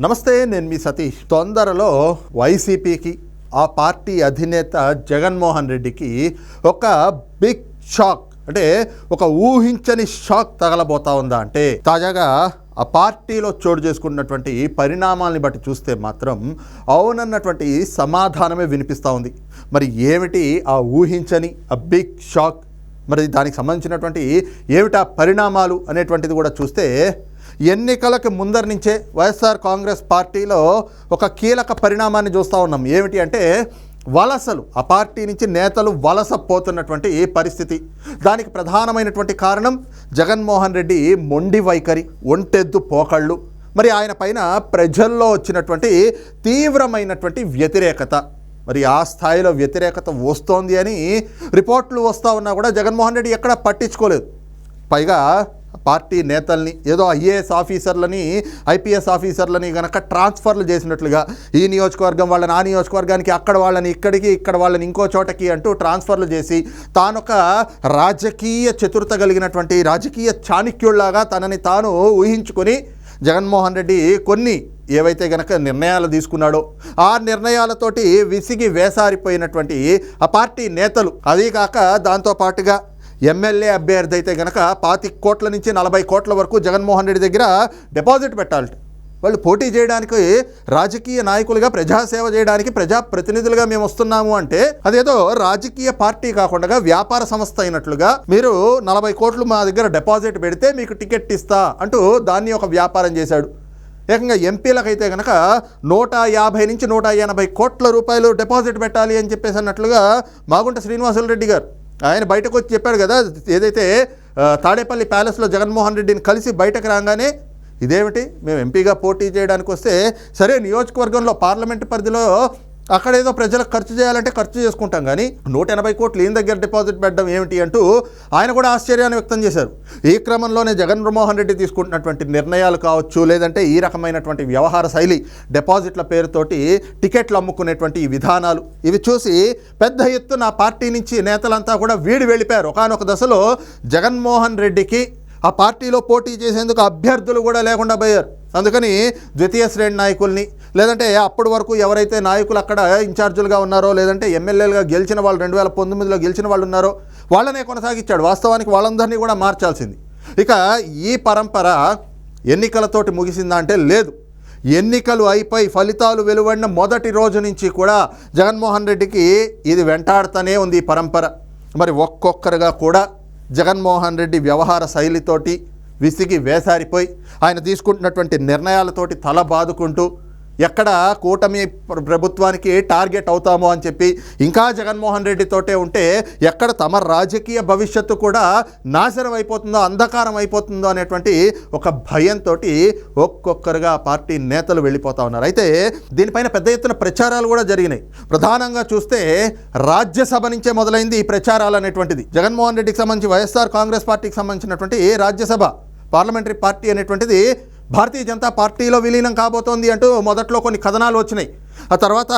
నమస్తే నేను మీ సతీష్. తొందరలో వైసీపీకి ఆ పార్టీ అధినేత జగన్మోహన్ రెడ్డికి ఒక బిగ్ షాక్ అంటే ఒక ఊహించని షాక్ తగలబోతా ఉందా అంటే తాజాగా ఆ పార్టీలో చోటు చేసుకున్నటువంటి పరిణామాల్ని బట్టి చూస్తే మాత్రం అవునన్నటువంటి సమాధానమే వినిపిస్తూ ఉంది. మరి ఏమిటి ఆ ఊహించని ఆ బిగ్ షాక్ మరి దానికి సంబంధించినటువంటి ఏమిటా పరిణామాలు అనేటువంటిది కూడా చూస్తే ఎన్నికలకు ముందర నుంచే వైఎస్ఆర్ కాంగ్రెస్ పార్టీలో ఒక కీలక పరిణామాన్ని చూస్తూ ఉన్నాం. ఏమిటి అంటే వలసలు ఆ పార్టీ నుంచి నేతలు వలస పోతున్నటువంటి పరిస్థితి. దానికి ప్రధానమైనటువంటి కారణం జగన్మోహన్ రెడ్డి మొండి వైఖరి ఒంటెద్దు పోకళ్ళు. మరి ఆయన పైన ప్రజల్లో వచ్చినటువంటి తీవ్రమైనటువంటి వ్యతిరేకత. మరి ఆ స్థాయిలో వ్యతిరేకత వస్తోంది అని రిపోర్ట్లు వస్తూ ఉన్నా కూడా జగన్మోహన్ రెడ్డి ఎక్కడా పట్టించుకోలేదు. పైగా పార్టీ నేతల్ని ఏదో ఐఏఎస్ ఆఫీసర్లని ఐపీఎస్ ఆఫీసర్లని కనుక ట్రాన్స్ఫర్లు చేసినట్లుగా ఈ నియోజకవర్గం వాళ్ళని ఆ నియోజకవర్గానికి అక్కడ వాళ్ళని ఇక్కడికి ఇక్కడ వాళ్ళని ఇంకో చోటకి అంటూ ట్రాన్స్ఫర్లు చేసి తానొక రాజకీయ చతురత కలిగినటువంటి రాజకీయ చాణిక్యుల్లాగా తనని తాను ఊహించుకొని జగన్మోహన్ రెడ్డి కొన్ని ఏవైతే గనక నిర్ణయాలు తీసుకున్నాడో ఆ నిర్ణయాలతోటి విసిగి వేసారిపోయినటువంటి ఆ పార్టీ నేతలు. అదీ కాక దాంతో పాటుగా ఎమ్మెల్యే అభ్యర్థి అయితే గనక పాతి కోట్ల నుంచి నలభై కోట్ల వరకు జగన్మోహన్ రెడ్డి దగ్గర డిపాజిట్ పెట్టాలట. వాళ్ళు పోటీ చేయడానికి రాజకీయ నాయకులుగా ప్రజాసేవ చేయడానికి ప్రజాప్రతినిధులుగా మేము వస్తున్నాము అంటే అదేదో రాజకీయ పార్టీ కాకుండా వ్యాపార సంస్థ అయినట్లుగా మీరు నలభై కోట్లు మా దగ్గర డిపాజిట్ పెడితే మీకు టికెట్ ఇస్తా అంటూ దాన్ని ఒక వ్యాపారం చేశాడు. ఏకంగా ఎంపీలకైతే కనుక నూట యాభై నుంచి నూట ఎనభై కోట్ల రూపాయలు డిపాజిట్ పెట్టాలి అని చెప్పేసి అన్నట్లుగా మాగుంట శ్రీనివాసులు రెడ్డి గారు ఆయన బయటకు వచ్చి చెప్పాడు కదా ఏదైతే తాడేపల్లి ప్యాలెస్లో జగన్మోహన్ రెడ్డిని కలిసి బయటకు రాగానే ఇదేమిటి మేము ఎంపీగా పోటీ చేయడానికి వస్తే సరే నియోజకవర్గంలో పార్లమెంట్ పరిధిలో అక్కడ ఏదో ప్రజలకు ఖర్చు చేయాలంటే ఖర్చు చేసుకుంటాం కానీ నూట ఎనభై కోట్లు ఈయన దగ్గర డిపాజిట్ పెట్టడం ఏమిటి అంటూ ఆయన కూడా ఆశ్చర్యాన్ని వ్యక్తం చేశారు. ఈ క్రమంలోనే జగన్మోహన్ రెడ్డి తీసుకుంటున్నటువంటి నిర్ణయాలు కావచ్చు లేదంటే ఈ రకమైనటువంటి వ్యవహార శైలి డిపాజిట్ల పేరుతోటి టికెట్లు అమ్ముకునేటువంటి ఈ విధానాలు. ఇవి చూసి పెద్ద ఎత్తున పార్టీ నుంచి నేతలంతా కూడా వీడి వెళ్ళిపోయారు. ఒకనొక దశలో జగన్మోహన్ రెడ్డికి ఆ పార్టీలో పోటీ చేసేందుకు అభ్యర్థులు కూడా లేకుండా పోయారు. అందుకని ద్వితీయ శ్రేణి నాయకుల్ని లేదంటే అప్పటి వరకు ఎవరైతే నాయకులు అక్కడ ఇన్ఛార్జీలుగా ఉన్నారో లేదంటే ఎమ్మెల్యేలుగా గెలిచిన వాళ్ళు రెండు వేల పంతొమ్మిదిలో గెలిచిన వాళ్ళు ఉన్నారో వాళ్ళనే కొనసాగించాడు. వాస్తవానికి వాళ్ళందరినీ కూడా మార్చాల్సింది. ఇక ఈ పరంపర ఎన్నికలతోటి ముగిసిందా అంటే లేదు. ఎన్నికలు అయిపోయి ఫలితాలు వెలువడిన మొదటి రోజు నుంచి కూడా జగన్మోహన్ రెడ్డికి ఇది వెంటాడుతూనే ఉంది ఈ పరంపర. మరి ఒక్కొక్కరుగా కూడా జగన్మోహన్ రెడ్డి వ్యవహార శైలితోటి విసిగి వేసారిపోయి ఆయన తీసుకుంటున్నటువంటి నిర్ణయాలతోటి తల బాదుకుంటూ ఎక్కడ కూటమి ప్రభుత్వానికి టార్గెట్ అవుతామో అని చెప్పి ఇంకా జగన్మోహన్ రెడ్డితోటే ఉంటే ఎక్కడ తమ రాజకీయ భవిష్యత్తు కూడా నాశనం అయిపోతుందో అంధకారం అయిపోతుందో అనేటువంటి ఒక భయంతో ఒక్కొక్కరుగా పార్టీ నేతలు వెళ్ళిపోతా ఉన్నారు. అయితే దీనిపైన పెద్ద ఎత్తున ప్రచారాలు కూడా జరిగినాయి. ప్రధానంగా చూస్తే రాజ్యసభ నుంచే మొదలైంది ఈ ప్రచారాలు అనేటువంటిది. జగన్మోహన్ రెడ్డికి సంబంధించి వైఎస్ఆర్ కాంగ్రెస్ పార్టీకి సంబంధించినటువంటి రాజ్యసభ పార్లమెంటరీ పార్టీ అనేటువంటిది భారతీయ జనతా పార్టీలో విలీనం కాబోతోంది అంటూ మొదట్లో కొన్ని కథనాలు వచ్చినాయి. ఆ తర్వాత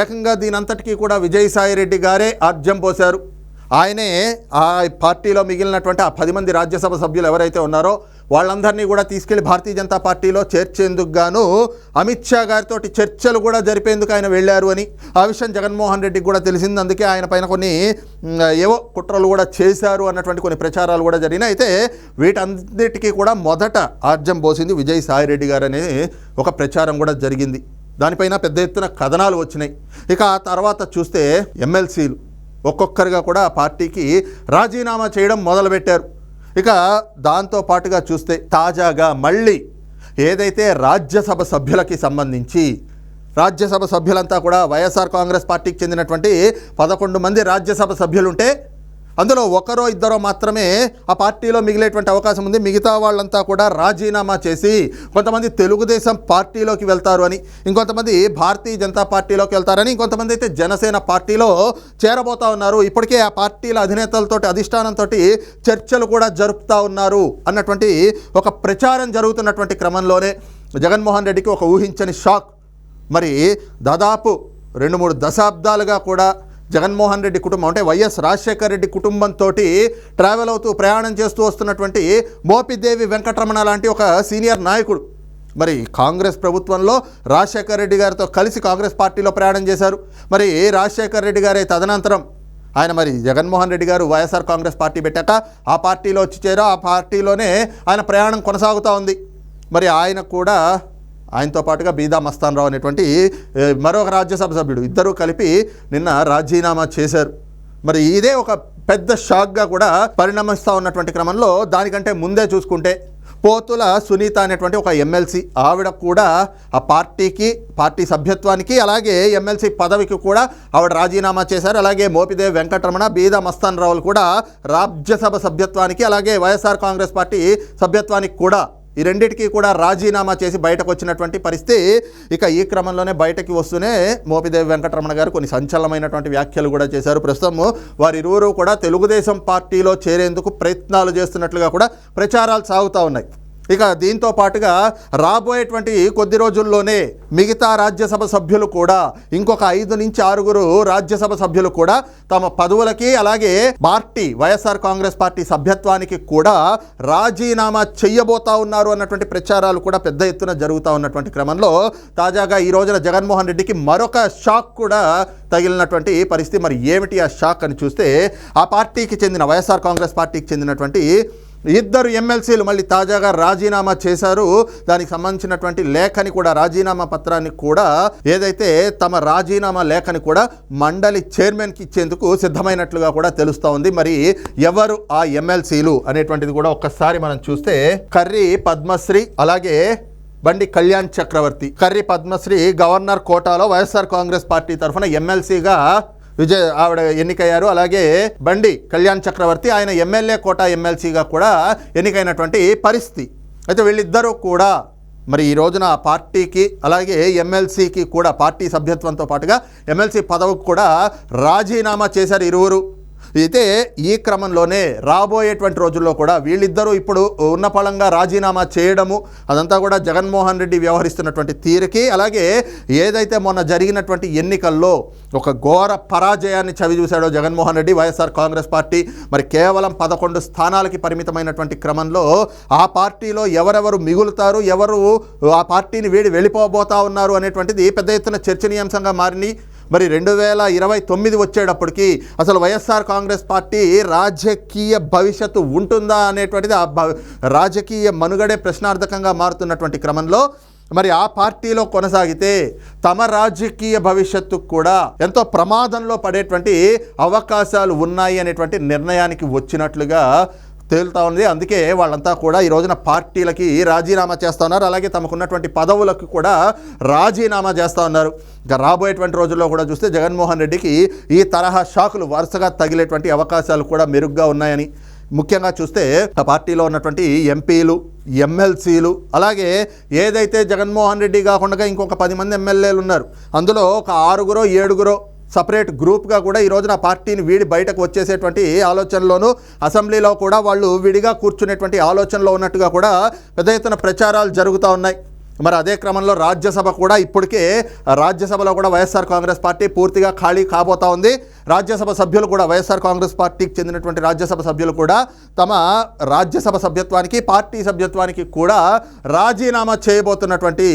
ఏకంగా దీనంతటికీ కూడా విజయసాయి రెడ్డి గారే ఆర్జం పోశారు. ఆయనే ఆ పార్టీలో మిగిలినటువంటి ఆ పది మంది రాజ్యసభ సభ్యులు ఎవరైతే ఉన్నారో వాళ్ళందరినీ కూడా తీసుకెళ్ళి భారతీయ జనతా పార్టీలో చేర్చేందుకు గాను అమిత్ షా గారితో చర్చలు కూడా జరిపేందుకు ఆయన వెళ్ళారు అని ఆ విషయం జగన్మోహన్ రెడ్డికి కూడా తెలిసింది. అందుకే ఆయన పైన కొన్ని ఏవో కుట్రలు కూడా చేశారు అన్నటువంటి కొన్ని ప్రచారాలు కూడా జరిగినాయి. అయితే వీటన్నిటికీ కూడా మొదట ఆర్జం పోసింది విజయ్ సాయి రెడ్డి గారు అనే ఒక ప్రచారం కూడా జరిగింది. దానిపైన పెద్ద ఎత్తున కథనాలు వచ్చినాయి. ఇక ఆ తర్వాత చూస్తే ఎమ్మెల్సీలు ఒక్కొక్కరిగా కూడా ఆ పార్టీకి రాజీనామా చేయడం మొదలుపెట్టారు. ఇక దాంతో పాటుగా చూస్తే తాజాగా మళ్ళీ ఏదైతే రాజ్యసభ సభ్యులకి సంబంధించి రాజ్యసభ సభ్యులంతా కూడా వైఎస్ఆర్ కాంగ్రెస్ పార్టీకి చెందినటువంటి పదకొండు మంది రాజ్యసభ సభ్యులుంటే అందులో ఒకరో ఇద్దరో మాత్రమే ఆ పార్టీలో మిగిలేటువంటి అవకాశం ఉంది. మిగతా వాళ్ళంతా కూడా రాజీనామా చేసి కొంతమంది తెలుగుదేశం పార్టీలోకి వెళ్తారు అని ఇంకొంతమంది భారతీయ జనతా పార్టీలోకి వెళ్తారని ఇంకొంతమంది అయితే జనసేన పార్టీలో చేరబోతా ఉన్నారు. ఇప్పటికే ఆ పార్టీల అధినేతలతో అధిష్టానంతో చర్చలు కూడా జరుపుతా ఉన్నారు అన్నటువంటి ఒక ప్రచారం జరుగుతున్నటువంటి క్రమంలోనే జగన్మోహన్ రెడ్డికి ఒక ఊహించని షాక్. మరి దాదాపు రెండు మూడు దశాబ్దాలుగా కూడా జగన్మోహన్ రెడ్డి కుటుంబం అంటే వైఎస్ రాజశేఖర రెడ్డి కుటుంబంతో ట్రావెల్ అవుతూ ప్రయాణం చేస్తూ వస్తున్నటువంటి మోపిదేవి వెంకటరమణ లాంటి ఒక సీనియర్ నాయకుడు. మరి కాంగ్రెస్ ప్రభుత్వంలో రాజశేఖర్ రెడ్డి గారితో కలిసి కాంగ్రెస్ పార్టీలో ప్రయాణం చేశారు. మరి రాజశేఖర్ రెడ్డి గారే తదనంతరం ఆయన మరి జగన్మోహన్ రెడ్డి గారు వైఎస్ఆర్ కాంగ్రెస్ పార్టీ పెట్టాక ఆ పార్టీలో వచ్చి చేరో ఆ పార్టీలోనే ఆయన ప్రయాణం కొనసాగుతూ ఉంది. మరి ఆయన కూడా ఆయనతో పాటుగా బీదా మస్తాన్ రావు అనేటువంటి మరొక రాజ్యసభ సభ్యుడు. ఇద్దరూ కలిపి నిన్న రాజీనామా చేశారు. మరి ఇదే ఒక పెద్ద షాక్గా కూడా పరిణమిస్తూ ఉన్నటువంటి క్రమంలో దానికంటే ముందే చూసుకుంటే పోతుల సునీత అనేటువంటి ఒక ఎమ్మెల్సీ ఆవిడ కూడా ఆ పార్టీకి పార్టీ సభ్యత్వానికి అలాగే ఎమ్మెల్సీ పదవికి కూడా ఆవిడ రాజీనామా చేశారు. అలాగే మోపిదేవి వెంకటరమణ బీదా మస్తాన్ రావులు కూడా రాజ్యసభ సభ్యత్వానికి అలాగే వైఎస్ఆర్ కాంగ్రెస్ పార్టీ సభ్యత్వానికి కూడా ఈ రెండింటికి కూడా రాజీనామా చేసి బయటకు వచ్చినటువంటి పరిస్థితి. ఇక ఈ క్రమంలోనే బయటకి వస్తూనే మోపిదేవి వెంకటరమణ గారు కొన్ని సంచలనమైనటువంటి వ్యాఖ్యలు కూడా చేశారు. ప్రస్తుతం వారిరువురు కూడా తెలుగుదేశం పార్టీలో చేరేందుకు ప్రయత్నాలు చేస్తున్నట్లుగా కూడా ప్రచారాలు సాగుతూ ఉన్నాయి. ఇక దీంతో పాటుగా రాబోయేటువంటి కొద్ది రోజుల్లోనే మిగతా రాజ్యసభ సభ్యులు కూడా ఇంకొక ఐదు నుంచి ఆరుగురు రాజ్యసభ సభ్యులు కూడా తమ పదవులకి అలాగే పార్టీ వైఎస్ఆర్ కాంగ్రెస్ పార్టీ సభ్యత్వానికి కూడా రాజీనామా చెయ్యబోతా ఉన్నారు అన్నటువంటి ప్రచారాలు కూడా పెద్ద ఎత్తున జరుగుతూ ఉన్నటువంటి క్రమంలో తాజాగా ఈ రోజున జగన్మోహన్ రెడ్డికి మరొక షాక్ కూడా తగిలినటువంటి పరిస్థితి. మరి ఏమిటి ఆ షాక్ అని చూస్తే ఆ పార్టీకి చెందిన వైఎస్ఆర్ కాంగ్రెస్ పార్టీకి చెందినటువంటి ఇద్దరు ఎమ్మెల్సీలు మళ్ళీ తాజాగా రాజీనామా చేశారు. దానికి సంబంధించినటువంటి లేఖని కూడా రాజీనామా పత్రాన్ని కూడా ఏదైతే తమ రాజీనామా లేఖని కూడా మండలి చైర్మన్కి ఇచ్చేందుకు సిద్ధమైనట్లుగా కూడా తెలుస్తూ ఉంది. మరి ఎవరు ఆ ఎమ్మెల్సీలు అనేటువంటిది కూడా ఒక్కసారి మనం చూస్తే కర్రీ పద్మశ్రీ అలాగే బండి కళ్యాణ్ చక్రవర్తి. కర్రీ పద్మశ్రీ గవర్నర్ కోటాలో వైఎస్ఆర్ కాంగ్రెస్ పార్టీ తరఫున ఎమ్మెల్సీగా విజయ్ ఆవిడ ఎన్నికయ్యారు. అలాగే బండి కళ్యాణ్ చక్రవర్తి ఆయన ఎమ్మెల్యే కోటా ఎమ్మెల్సీగా కూడా ఎన్నికైనటువంటి పరిస్థితి. అయితే వీళ్ళిద్దరూ కూడా మరి ఈ రోజున ఆ పార్టీకి అలాగే ఎమ్మెల్సీకి కూడా పార్టీ సభ్యత్వంతో పాటుగా ఎమ్మెల్సీ పదవికి కూడా రాజీనామా చేశారు ఇరువురు. అయితే ఈ క్రమంలోనే రాబోయేటువంటి రోజుల్లో కూడా వీళ్ళిద్దరూ ఇప్పుడు ఉన్న పళంగా రాజీనామా చేయడము అదంతా కూడా జగన్మోహన్ రెడ్డి వ్యవహరిస్తున్నటువంటి తీరుకి అలాగే ఏదైతే మొన్న జరిగినటువంటి ఎన్నికల్లో ఒక ఘోర పరాజయాన్ని చవిచూశాడో జగన్మోహన్ రెడ్డి వైఎస్ఆర్ కాంగ్రెస్ పార్టీ మరి కేవలం పదకొండు స్థానాలకి పరిమితమైనటువంటి క్రమంలో ఆ పార్టీలో ఎవరెవరు మిగులుతారు ఎవరు ఆ పార్టీని వీడి వెళ్ళిపోబోతా ఉన్నారు అనేటువంటిది పెద్ద ఎత్తున చర్చనీయాంశంగా మారినాయి మరి రెండు వేల ఇరవై తొమ్మిది వచ్చేటప్పటికి అసలు వైఎస్ఆర్ కాంగ్రెస్ పార్టీ రాజకీయ భవిష్యత్తు ఉంటుందా అనేటువంటిది ఆ భ- రాజకీయ మనుగడే ప్రశ్నార్థకంగా మారుతున్నటువంటి క్రమంలో మరి ఆ పార్టీలో కొనసాగితే తమ రాజకీయ భవిష్యత్తు కూడా ఎంతో ప్రమాదంలో పడేటువంటి అవకాశాలు ఉన్నాయి అనేటువంటి నిర్ణయానికి వచ్చినట్లుగా తేలుతా ఉంది. అందుకే వాళ్ళంతా కూడా ఈ రోజున పార్టీలకి రాజీనామా చేస్తూ ఉన్నారు. అలాగే తమకున్నటువంటి పదవులకు కూడా రాజీనామా చేస్తూ ఉన్నారు. ఇంకా రాబోయేటువంటి రోజుల్లో కూడా చూస్తే జగన్మోహన్ రెడ్డికి ఈ తరహా షాకులు వరుసగా తగిలేటువంటి అవకాశాలు కూడా మెరుగ్గా ఉన్నాయని ముఖ్యంగా చూస్తే ఆ పార్టీలో ఉన్నటువంటి ఎంపీలు ఎమ్మెల్సీలు అలాగే ఏదైతే జగన్మోహన్ రెడ్డి కాకుండా ఇంకొక పది మంది ఎమ్మెల్యేలు ఉన్నారు. అందులో ఒక ఆరుగురో ఏడుగురో సపరేట్ గ్రూప్గా కూడా ఈ రోజున పార్టీని వీడి బయటకు వచ్చేసేటువంటి ఆలోచనలోనూ అసెంబ్లీలో కూడా వాళ్ళు విడిగా కూర్చునేటువంటి ఆలోచనలో ఉన్నట్టుగా కూడా పెద్ద ఎత్తున ప్రచారాలు జరుగుతూ ఉన్నాయి. మరి అదే క్రమంలో రాజ్యసభ కూడా ఇప్పటికే రాజ్యసభలో కూడా వైఎస్ఆర్ కాంగ్రెస్ పార్టీ పూర్తిగా ఖాళీ కాబోతా ఉంది. రాజ్యసభ సభ్యులు కూడా వైఎస్ఆర్ కాంగ్రెస్ పార్టీకి చెందినటువంటి రాజ్యసభ సభ్యులు కూడా తమ రాజ్యసభ సభ్యత్వానికి పార్టీ సభ్యత్వానికి కూడా రాజీనామా చేయబోతున్నటువంటి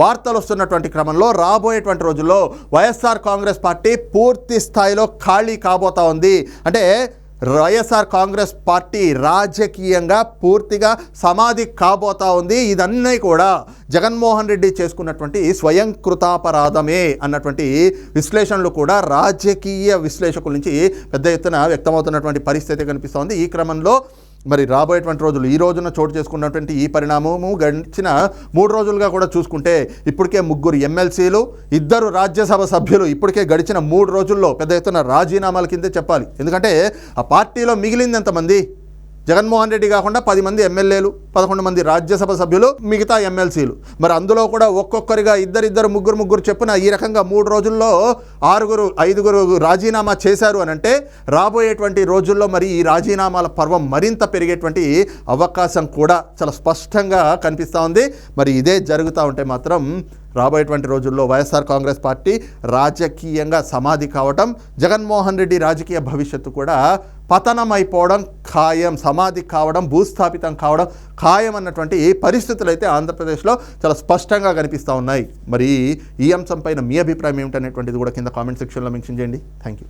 వార్తలు వస్తున్నటువంటి క్రమంలో రాబోయేటువంటి రోజుల్లో వైఎస్ఆర్ కాంగ్రెస్ పార్టీ పూర్తి స్థాయిలో ఖాళీ కాబోతా ఉంది. అంటే వైఎస్ఆర్ కాంగ్రెస్ పార్టీ రాజకీయంగా పూర్తిగా సమాధి కాబోతా ఉంది. ఇదన్నీ కూడా జగన్మోహన్ రెడ్డి చేసుకున్నటువంటి స్వయం కృతాపరాధమే అన్నటువంటి విశ్లేషణలు కూడా రాజకీయ విశ్లేషకుల నుంచి పెద్ద ఎత్తున వ్యక్తమవుతున్నటువంటి పరిస్థితి కనిపిస్తోంది. ఈ క్రమంలో మరి రాబోయేటువంటి రోజులు ఈ రోజున చోటు చేసుకున్నటువంటి ఈ పరిణామము గడిచిన మూడు రోజులుగా కూడా చూసుకుంటే ఇప్పటికే ముగ్గురు ఎమ్మెల్సీలు ఇద్దరు రాజ్యసభ సభ్యులు ఇప్పటికే గడిచిన మూడు రోజుల్లో పెద్ద ఎత్తున రాజీనామాల కిందే చెప్పాలి. ఎందుకంటే ఆ పార్టీలో మిగిలింది ఎంతమంది? జగన్మోహన్ రెడ్డి కాకుండా పది మంది ఎమ్మెల్యేలు పదకొండు మంది రాజ్యసభ సభ్యులు మిగతా ఎమ్మెల్సీలు. మరి అందులో కూడా ఒక్కొక్కరిగా ఇద్దరిద్దరు ముగ్గురు ముగ్గురు చెప్పున ఈ రకంగా మూడు రోజుల్లో ఆరుగురు ఐదుగురు రాజీనామా చేశారు అని అంటే రాబోయేటువంటి రోజుల్లో మరి ఈ రాజీనామాల పర్వం మరింత పెరిగేటువంటి అవకాశం కూడా చాలా స్పష్టంగా కనిపిస్తూ ఉంది. మరి ఇదే జరుగుతూ ఉంటే మాత్రం రాబోయేటువంటి రోజుల్లో వైఎస్ఆర్ కాంగ్రెస్ పార్టీ రాజకీయంగా సమాధి కావటం జగన్మోహన్ రెడ్డి రాజకీయ భవిష్యత్తు కూడా పతనమైపోవడం ఖాయం సమాధి కావడం భూస్థాపితం కావడం ఖాయం అన్నటువంటి పరిస్థితులు అయితే ఆంధ్రప్రదేశ్లో చాలా స్పష్టంగా కనిపిస్తూ ఉన్నాయి. మరి ఈ అంశం పైన మీ అభిప్రాయం ఏమిటనేటువంటిది కూడా కింద కామెంట్ సెక్షన్లో మెన్షన్ చేయండి. Thank you.